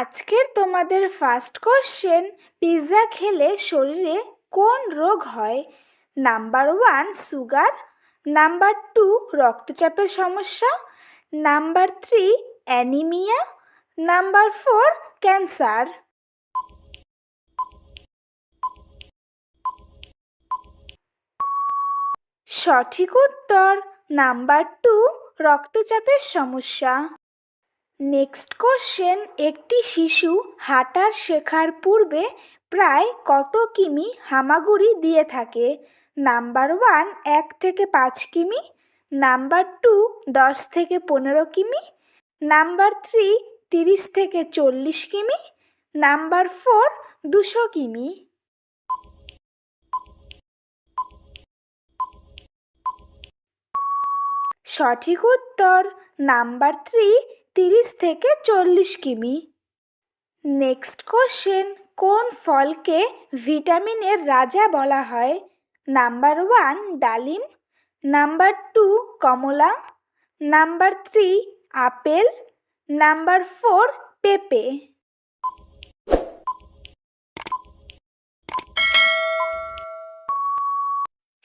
আজকের তোমাদের first question pizza খেলে শরীরে কোন রোগ হয়? Number one sugar number two রক্তচাপের সমস্যা. Number three anaemia number four cancer সঠিক উত্তর নাম্বার টু রক্তচাপের সমস্যা। নেক্সট কোশ্চেন একটি শিশু হাঁটার শেখার পূর্বে প্রায় কত কিমি হামাগুড়ি দিয়ে থাকে? নাম্বার ওয়ান এক থেকে পাঁচ কিমি। নাম্বার টু দশ থেকে পনেরো কিমি। নাম্বার থ্রি তিরিশ থেকে চল্লিশ কিমি। নাম্বার ফোর দুশো কিমি। সঠিক উত্তর নাম্বার থ্রি তিরিশ থেকে চল্লিশ কিমি। নেক্সট কোশ্চেন কোন ফলকে ভিটামিনের রাজা বলা হয়? নাম্বার ওয়ান ডালিম। নাম্বার টু কমলা। Number three apple. Number four পেঁপে।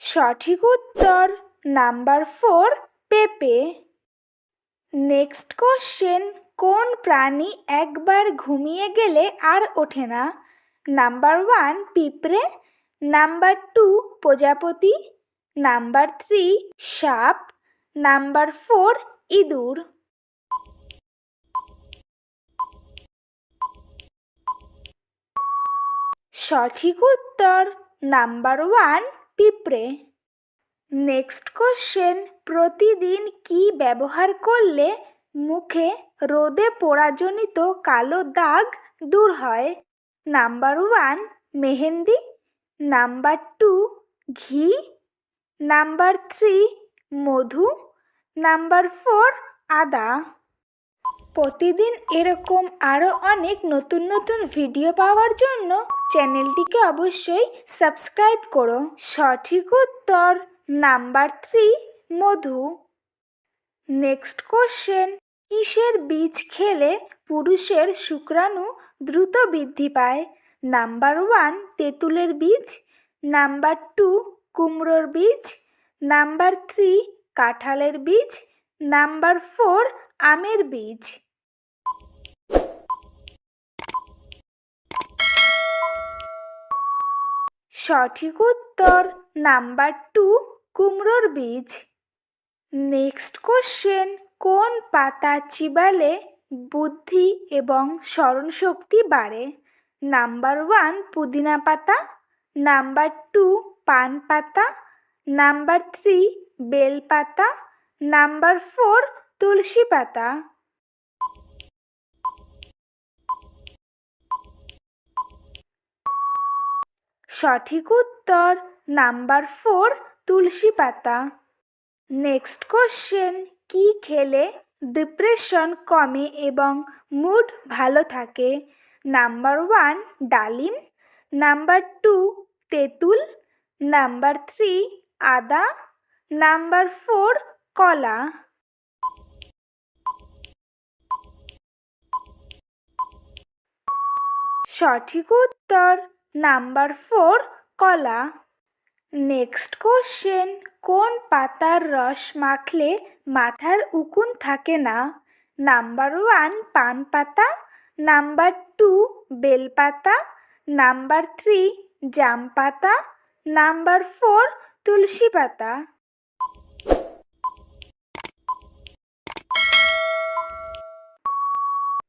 সঠিক উত্তর নাম্বার ফোর পেঁপে। নেক্সট কোশ্চেন কোন প্রাণী একবার ঘুমিয়ে গেলে আর ওঠে না? নাম্বার ওয়ান পিঁপড়ে। নাম্বার টু প্রজাপতি। নাম্বার থ্রি সাপ। নাম্বার ফোর ইঁদুর। সঠিক উত্তর নাম্বার ওয়ান পিঁপড়ে। নেক্সট কোশ্চেন প্রতিদিন কি ব্যবহার করলে মুখে রোদে পোড়াজনিত কালো দাগ দূর হয়? Number one mehndi. Number two ঘি। নাম্বার থ্রি মধু। নাম্বার ফোর আদা। প্রতিদিন এরকম আরও অনেক নতুন নতুন ভিডিও পাওয়ার জন্য চ্যানেলটিকে অবশ্যই সাবস্ক্রাইব করো। সঠিক উত্তর নাম্বার থ্রি মধু। নেক্সট কোশ্চেন কিসের বীজ খেলে পুরুষের শুক্রাণু দ্রুত বৃদ্ধি পায়? নাম্বার ওয়ান তেঁতুলের বীজ। নাম্বার টু কুমড়োর বীজ। নাম্বার থ্রি কাঁঠালের বীজ। নাম্বার ফোর আমের বীজ। সঠিক উত্তর নাম্বার টু কুমড়োর বীজ। নেক্সট কোশ্চেন কোন পাতা চিবালে বুদ্ধি এবং স্মরণশক্তি বাড়ে? নাম্বার ওয়ান পুদিনা পাতা। নাম্বার টু পান পাতা। নাম্বার থ্রি বেল পাতা। নাম্বার ফোর তুলসী পাতা। সঠিক উত্তর নাম্বার ফোর তুলসী পাতা। নেক্সট কোশ্চেন কি খেলে ডিপ্রেশন কমে এবং মুড ভালো থাকে? নাম্বার ওয়ান ডালিম। নাম্বার টু তেঁতুল। নাম্বার থ্রি আদা। নাম্বার ফোর কলা। সঠিক উত্তর নাম্বার ফোর কলা। নেক্সট কোশ্চেন কোন পাতার রস মাখলে মাথার উকুন থাকে না? নাম্বার ওয়ান পান পাতা। নাম্বার টু বেল পাতা। নাম্বার থ্রি জাম পাতা। নাম্বার ফোর তুলসী পাতা।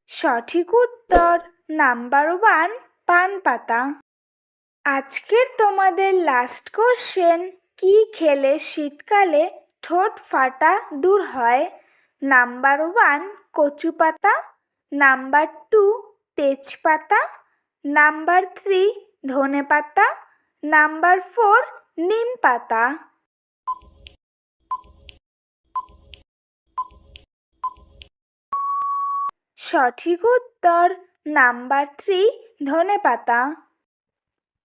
সঠিক উত্তর নাম্বার ওয়ান পান পাতা। আজকের তোমাদের লাস্ট কোশ্চেন কি খেলে শীতকালে ঠোঁট ফাটা দূর হয়? নাম্বার ওয়ান কচু পাতা। নাম্বার টু তেজপাতা। নাম্বার থ্রি ধনে পাতা। নাম্বার ফোর নিম পাতা। সঠিক উত্তর নাম্বার থ্রি ধনে পাতা।